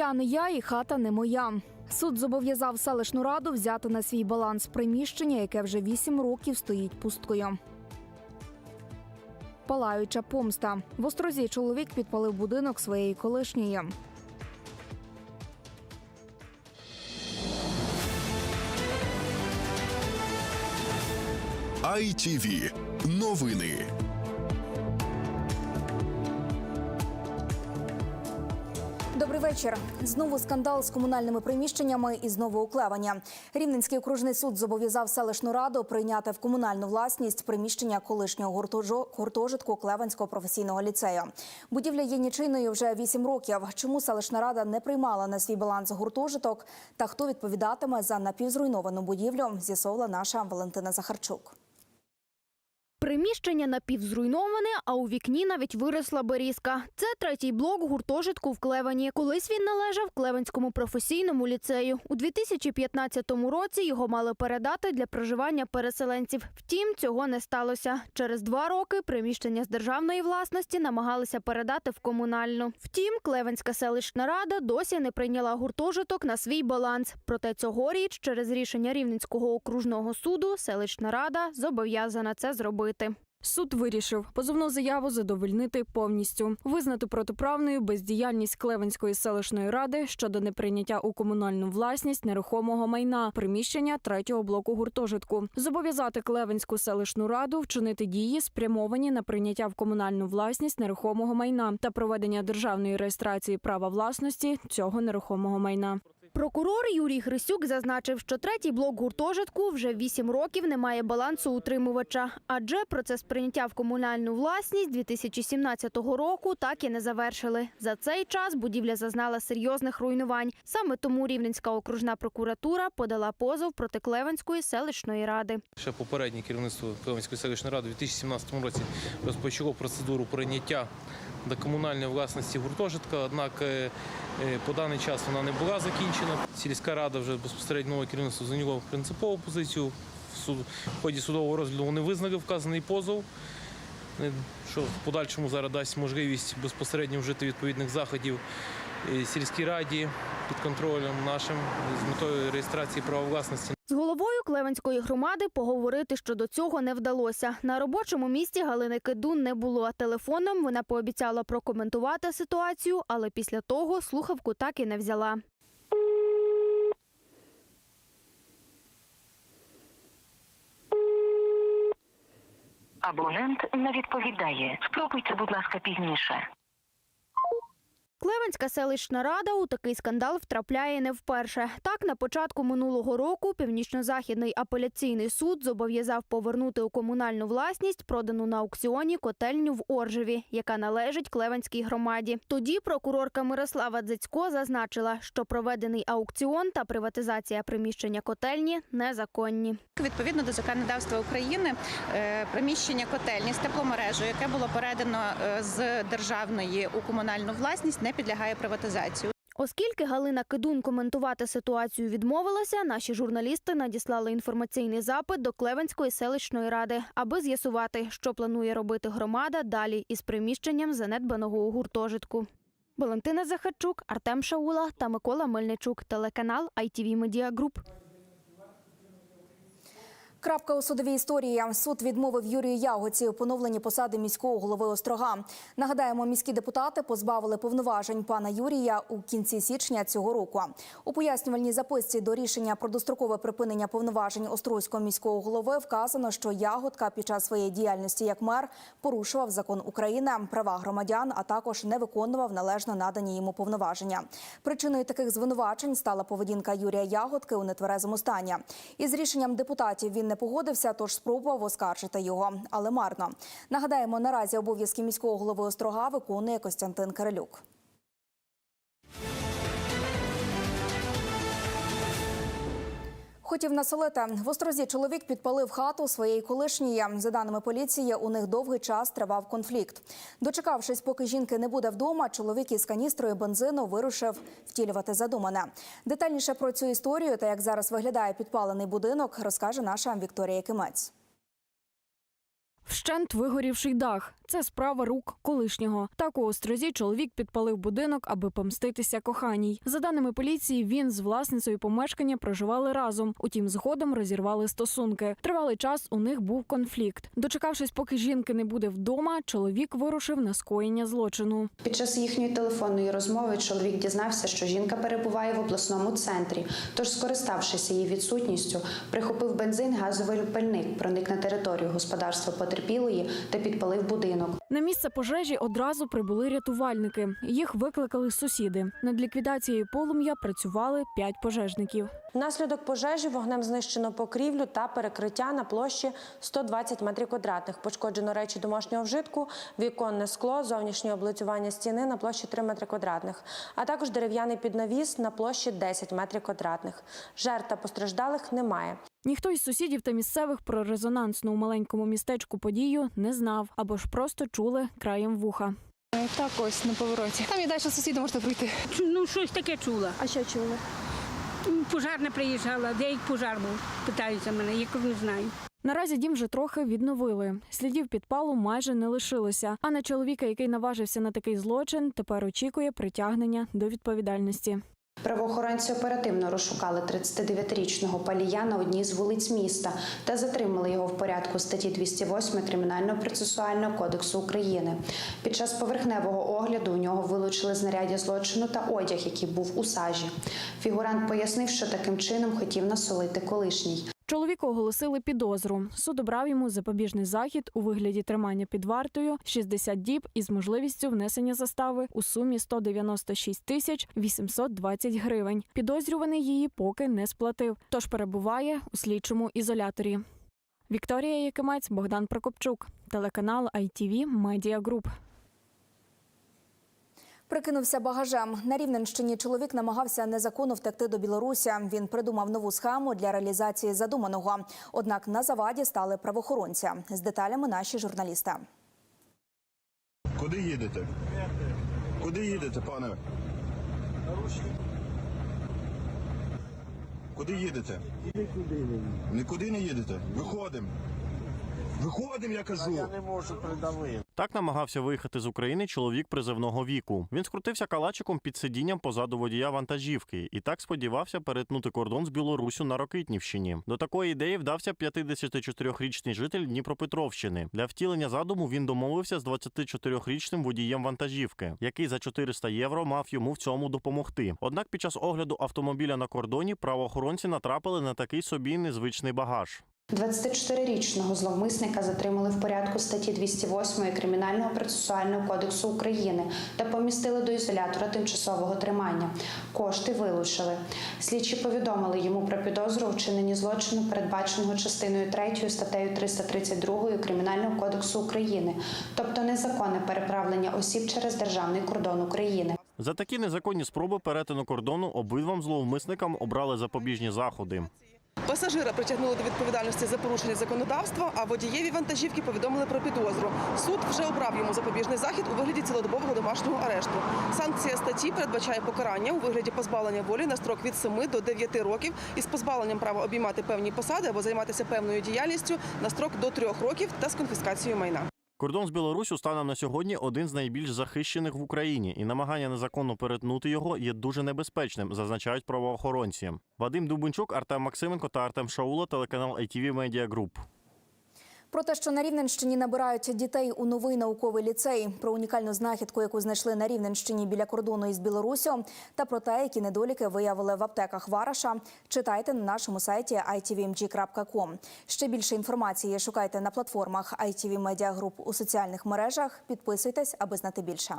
Я не я і хата не моя. Суд зобов'язав селищну раду взяти на свій баланс приміщення, яке вже вісім років стоїть пусткою. Палаюча помста. В Острозі чоловік підпалив будинок своєї колишньої. ITV. Новини. Добрий вечір. Знову скандал з комунальними приміщеннями і знову уклевання. Рівненський окружний суд зобов'язав селищну раду прийняти в комунальну власність приміщення колишнього гуртожитку Клеванського професійного ліцею. Будівля є нічийною вже вісім років. Чому селищна рада не приймала на свій баланс гуртожиток та хто відповідатиме за напівзруйновану будівлю, з'ясовувала наша Валентина Захарчук. Приміщення напівзруйноване, а у вікні навіть виросла берізка. Це третій блок гуртожитку в Клевані. Колись він належав Клеванському професійному ліцею. У 2015 році його мали передати для проживання переселенців. Втім, цього не сталося. Через два роки приміщення з державної власності намагалися передати в комунальну. Втім, Клеванська селищна рада досі не прийняла гуртожиток на свій баланс. Проте цьогоріч, через рішення Рівненського окружного суду, селищна рада зобов'язана це зробити. Суд вирішив позовну заяву задовольнити повністю, визнати протиправною бездіяльність Клевенської селищної ради щодо неприйняття у комунальну власність нерухомого майна приміщення третього блоку гуртожитку, зобов'язати Клевенську селищну раду вчинити дії, спрямовані на прийняття в комунальну власність нерухомого майна та проведення державної реєстрації права власності цього нерухомого майна. Прокурор Юрій Грисюк зазначив, що третій блок гуртожитку вже вісім років не має балансу утримувача, адже процес прийняття в комунальну власність 2017 року так і не завершили. За цей час будівля зазнала серйозних руйнувань. Саме тому Рівненська окружна прокуратура подала позов проти Клевенської селищної ради. Ще попереднє керівництво Київської селищної ради у 2017 році розпочало процедуру прийняття до комунальної власності гуртожитка, однак е, по даний час вона не була закінчена. Сільська рада вже безпосередньо нове керівництво зайняла принципову позицію. В ході судового розгляду вони визнали вказаний позов, е, що в подальшому зараз дасть можливість безпосередньо вжити відповідних заходів е, сільській раді під контролем нашим з метою реєстрації права власності. З головою Клевенської громади поговорити щодо цього не вдалося. На робочому місці Галини Кидун не було. Телефоном вона пообіцяла прокоментувати ситуацію, але після того слухавку так і не взяла. Абонент не відповідає. Спробуйте, будь ласка, пізніше. Клевенська селищна рада у такий скандал втрапляє не вперше. Так, на початку минулого року північно-західний апеляційний суд зобов'язав повернути у комунальну власність продану на аукціоні котельню в Оржеві, яка належить Клевенській громаді. Тоді прокурорка Мирослава Дзицько зазначила, що проведений аукціон та приватизація приміщення котельні незаконні. Відповідно до законодавства України, е, приміщення котельні з тепломережею, яке було передано е, з державної у комунальну власність, не підлягає приватизації. Оскільки Галина Кидун коментувати ситуацію відмовилася, наші журналісти надіслали інформаційний запит до Клевенської селищної ради, аби з'ясувати, що планує робити громада далі із приміщенням занедбаного гуртожитку. Валентина Захарчук, Артем Шаула та Микола Мельничук. Телеканал ITV Media Group. Крапка у судовій історії. Суд відмовив Юрію Ягоці у поновленні посади міського голови Острога. Нагадаємо, міські депутати позбавили повноважень пана Юрія у кінці січня цього року. У пояснювальній записці до рішення про дострокове припинення повноважень Острозького міського голови вказано, що Ягодка під час своєї діяльності як мер порушував закон України, права громадян, а також не виконував належно надані йому повноваження. Причиною таких звинувачень стала поведінка Юрія Ягодки у нетверезому стані. Із рішенням депутатів він не погодився, тож спробував оскаржити його, але марно. Нагадаємо, наразі обов'язки міського голови Острога виконує Костянтин Кирилюк. Хотів насолити в острозі. Чоловік підпалив хату своєї колишньої. За даними поліції, у них довгий час тривав конфлікт. Дочекавшись, поки жінки не буде вдома, чоловік із каністрою бензину вирушив втілювати задумане. Детальніше про цю історію та як зараз виглядає підпалений будинок, розкаже наша Вікторія Кимець. Вщент вигорівший дах. Це справа рук колишнього. Так у Острозі чоловік підпалив будинок, аби помститися коханій. За даними поліції, він з власницею помешкання проживали разом. Утім, згодом розірвали стосунки. Тривалий час у них був конфлікт. Дочекавшись, поки жінки не буде вдома, чоловік вирушив на скоєння злочину. Під час їхньої телефонної розмови чоловік дізнався, що жінка перебуває в обласному центрі. Тож, скориставшися її відсутністю, прихопив бензин, газовий пальник, проник на територію господарства потерпілої та підпалив будинок. На місце пожежі одразу прибули рятувальники. Їх викликали сусіди. Над ліквідацією полум'я працювали п'ять пожежників. Внаслідок пожежі вогнем знищено покрівлю та перекриття на площі 120 метрів квадратних. Пошкоджено речі домашнього вжитку, віконне скло, зовнішнє облицювання стіни на площі 3 метри квадратних, а також дерев'яний піднавіс на площі 10 метрів квадратних. Жертв та постраждалих немає. Ніхто із сусідів та місцевих про резонансну у маленькому містечку подію не знав або ж просто чули краєм вуха. Так, ось на повороті. Там і далі сусіди можете пройти. Ну, щось таке чула. А що чули? Пожарна приїжджала, де їх пожар був, питаються мене, я кажу, не знаю. Наразі дім вже трохи відновили. Слідів підпалу майже не лишилося. А на чоловіка, який наважився на такий злочин, тепер очікує притягнення до відповідальності. Правоохоронці оперативно розшукали 39-річного палія на одній з вулиць міста та затримали його в порядку статті 208 Кримінального процесуального кодексу України. Під час поверхневого огляду у нього вилучили знаряддя злочину та одяг, який був у сажі. Фігурант пояснив, що таким чином хотів насолити колишній. Чоловіку оголосили підозру. Суд обрав йому запобіжний захід у вигляді тримання під вартою 60 діб із можливістю внесення застави у сумі 196 тисяч 820 гривень. Підозрюваний її поки не сплатив, тож перебуває у слідчому ізоляторі. Вікторія Якимець, Богдан Прокопчук, телеканал ITV Media Group. Прикинувся багажем. На Рівненщині чоловік намагався незаконно втекти до Білорусі. Він придумав нову схему для реалізації задуманого. Однак на заваді стали правоохоронці. З деталями наші журналісти. Куди їдете? Куди їдете, пане? Куди їдете? Нікуди не їдете? Виходимо. Виходимо, я кажу. Я не можу придавити. Так намагався виїхати з України чоловік призивного віку. Він скрутився калачиком під сидінням позаду водія вантажівки і так сподівався перетнути кордон з Білоруссю на Рокитнівщині. До такої ідеї вдався 54-річний житель Дніпропетровщини. Для втілення задуму він домовився з 24-річним водієм вантажівки, який за 400 євро мав йому в цьому допомогти. Однак під час огляду автомобіля на кордоні правоохоронці натрапили на такий собі незвичний багаж. 24-річного зловмисника затримали в порядку статті 208 Кримінального процесуального кодексу України та помістили до ізолятора тимчасового тримання. Кошти вилучили. Слідчі повідомили йому про підозру у вчиненні злочину, передбаченого частиною 3 статтею 332 Кримінального кодексу України, тобто незаконне переправлення осіб через державний кордон України. За такі незаконні спроби перетину кордону обидвам зловмисникам обрали запобіжні заходи. Пасажира притягнули до відповідальності за порушення законодавства, а водієві вантажівки повідомили про підозру. Суд вже обрав йому запобіжний захід у вигляді цілодобового домашнього арешту. Санкція статті передбачає покарання у вигляді позбавлення волі на строк від 7 до 9 років із позбавленням права обіймати певні посади або займатися певною діяльністю на строк до 3 років та з конфіскацією майна. Кордон з Білорусю станом на сьогодні один з найбільш захищених в Україні, і намагання незаконно перетнути його є дуже небезпечним, зазначають правоохоронці. Вадим Дубенчук, Артем Максименко та Артем Шаула, телеканал ITV Media Group. Про те, що на Рівненщині набирають дітей у новий науковий ліцей, про унікальну знахідку, яку знайшли на Рівненщині біля кордону із Білоруссю, та про те, які недоліки виявили в аптеках Вараша, читайте на нашому сайті itvmg.com. Ще більше інформації шукайте на платформах ITV Media Group у соціальних мережах. Підписуйтесь, аби знати більше.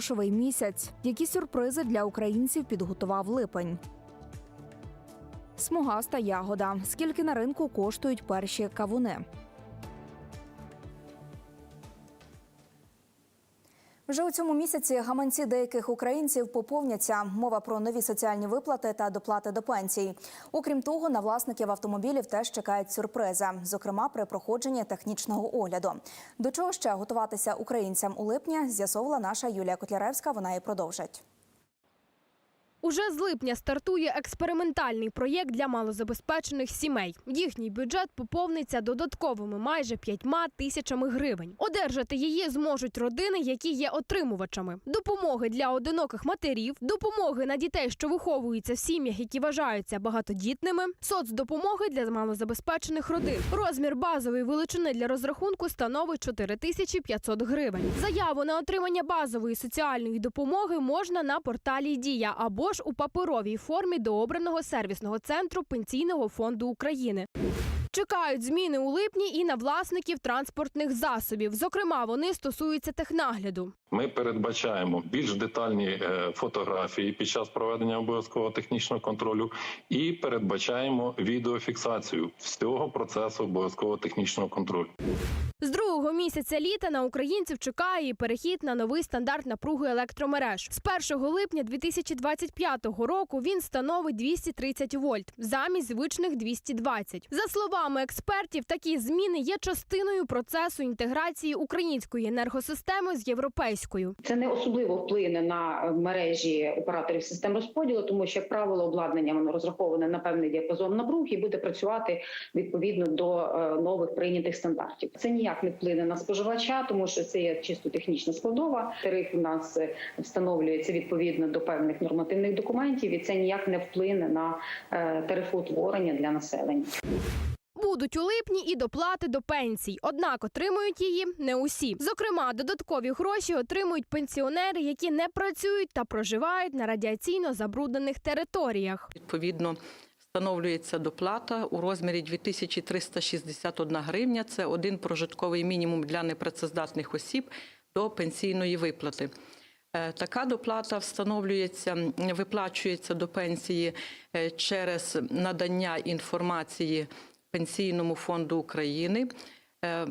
Грошовий місяць. Які сюрпризи для українців підготував липень? Смугаста ягода. Скільки на ринку коштують перші кавуни? Вже у цьому місяці гаманці деяких українців поповняться. Мова про нові соціальні виплати та доплати до пенсій. Окрім того, на власників автомобілів теж чекають сюрпризи, зокрема при проходженні технічного огляду. До чого ще готуватися українцям у липні, з'ясовувала наша Юлія Котляревська. Вона і продовжить. Уже з липня стартує експериментальний проєкт для малозабезпечених сімей. Їхній бюджет поповниться додатковими майже п'ятьма тисячами гривень. Одержати її зможуть родини, які є отримувачами. Допомоги для одиноких матерів, допомоги на дітей, що виховуються в сім'ях, які вважаються багатодітними, соцдопомоги для малозабезпечених родин. Розмір базової величини для розрахунку становить 4500 гривень. Заяву на отримання базової соціальної допомоги можна на порталі Дія або ж у паперовій формі до обраного сервісного центру Пенсійного фонду України. Чекають зміни у липні і на власників транспортних засобів. Зокрема, вони стосуються технагляду. Ми передбачаємо більш детальні е, фотографії під час проведення обов'язкового технічного контролю і передбачаємо відеофіксацію всього процесу обов'язкового технічного контролю. З другого місяця літа на українців чекає і перехід на новий стандарт напруги електромереж. З 1 липня 2025 року він становить 230 вольт замість звичних 220. За словами експертів, такі зміни є частиною процесу інтеграції української енергосистеми з європейською. Це не особливо вплине на е, мережі операторів систем розподілу, тому що як правило обладнання воно розраховане на певний діапазон напруг і буде працювати відповідно до е, нових прийнятих стандартів. Це ніяк не вплине на споживача, тому що це є чисто технічна складова. Тариф у нас е, встановлюється відповідно до певних нормативних документів, і це ніяк не вплине на тарифоутворення для населення. Будуть у липні і доплати до пенсій, однак отримують її не усі. Зокрема, додаткові гроші отримують пенсіонери, які не працюють та проживають на радіаційно забруднених територіях. Відповідно, встановлюється доплата у розмірі 2361 гривня. Це один прожитковий мінімум для непрацездатних осіб до пенсійної виплати. Е, Така доплата встановлюється, виплачується до пенсії е, через надання інформації Пенсійному фонду України, е,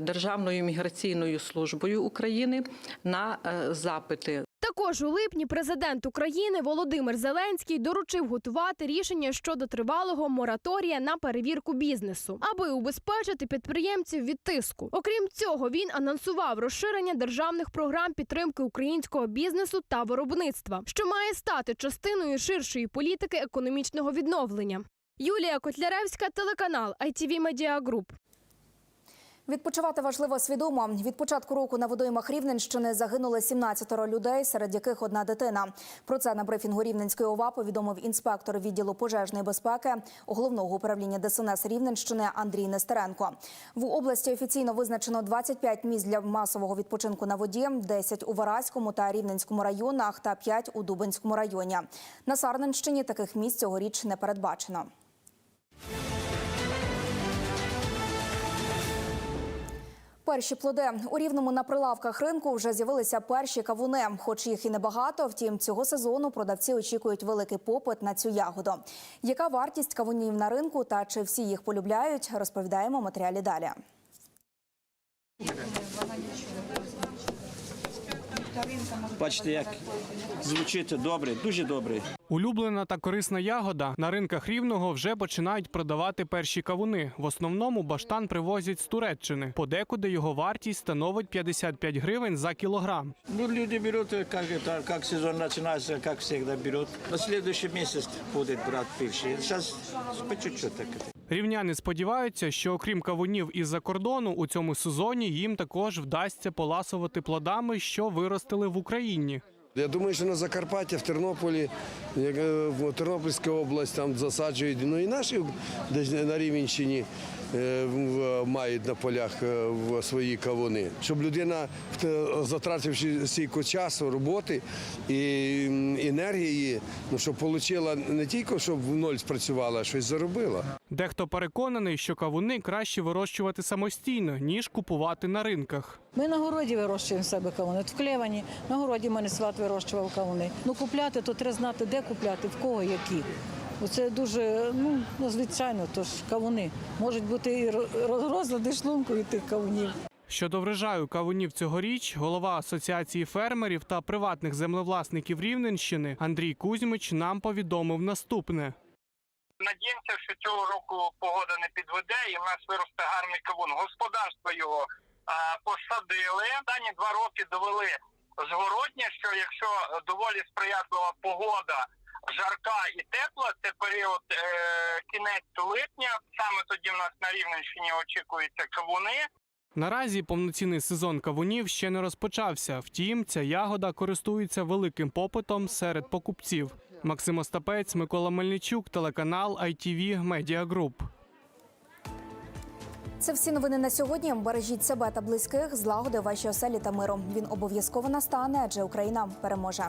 Державною міграційною службою України на е, запити Також у липні президент України Володимир Зеленський доручив готувати рішення щодо тривалого мораторія на перевірку бізнесу, аби убезпечити підприємців від тиску. Окрім цього, він анонсував розширення державних програм підтримки українського бізнесу та виробництва, що має стати частиною ширшої політики економічного відновлення. Юлія Котляревська, телеканал ITV Media Group. Відпочивати важливо свідомо. Від початку року на водоймах Рівненщини загинули 17 людей, серед яких одна дитина. Про це на брифінгу Рівненської ОВА повідомив інспектор відділу пожежної безпеки головного управління ДСНС Рівненщини Андрій Нестеренко. В області офіційно визначено 25 місць для масового відпочинку на воді, 10 у Вараському та Рівненському районах та 5 у Дубинському районі. На Сарненщині таких місць цьогоріч не передбачено. Перші плоди у рівному на прилавках ринку вже з'явилися перші кавуни. Хоч їх і небагато, втім цього сезону продавці очікують великий попит на цю ягоду. Яка вартість кавунів на ринку та чи всі їх полюбляють, розповідаємо матеріалі далі. Бачите, як звучить добре, дуже добре. Улюблена та корисна ягода на ринках рівного вже починають продавати перші кавуни. В основному баштан привозять з Туреччини. Подекуди його вартість становить 55 гривень за кілограм. Ну, люди берут, как, это, как сезон начинается, как всегда берут. На следующий месяц будет брать пившие. Сейчас по чуть-чуть так. Рівняни сподіваються, що окрім кавунів із-за кордону, у цьому сезоні їм також вдасться поласувати плодами, що виростили в Україні. Я думаю, що на Закарпаття, в Тернополі, е, в Тернопільській область там засаджують, ну і наші десь на Рівенщині мають на полях е, в свої кавуни. Щоб людина, затративши стільки часу, роботи і енергії, ну, щоб отримала не тільки, щоб в ноль спрацювала, а щось заробила. Дехто переконаний, що кавуни краще вирощувати самостійно, ніж купувати на ринках. Ми на городі вирощуємо себе кавуни. От в Клевані на городі мене сват вирощував кавуни. Ну купляти, то треба знати, де купляти, в кого які. Оце дуже, ну, звичайно, то ж кавуни. Можуть бути і ро- розлади шлунку від тих кавунів. Щодо врожаю кавунів цьогоріч, голова асоціації фермерів та приватних землевласників Рівненщини Андрій Кузьмич нам повідомив наступне. Надіємося, що цього року погода не підведе, і в нас виросте гарний кавун. Господарство його а, посадили. Останні два роки довели зворотня, що якщо доволі сприятлива погода, жарка і тепла, це період е, кінець липня. Саме тоді в нас на Рівненщині очікуються кавуни. Наразі повноцінний сезон кавунів ще не розпочався. Втім, ця ягода користується великим попитом серед покупців. Максим Остапець, Микола Мельничук, телеканал ITV Media Group. Це всі новини на сьогодні. Бережіть себе та близьких, злагоди вашій оселі та миру. Він обов'язково настане, адже Україна переможе.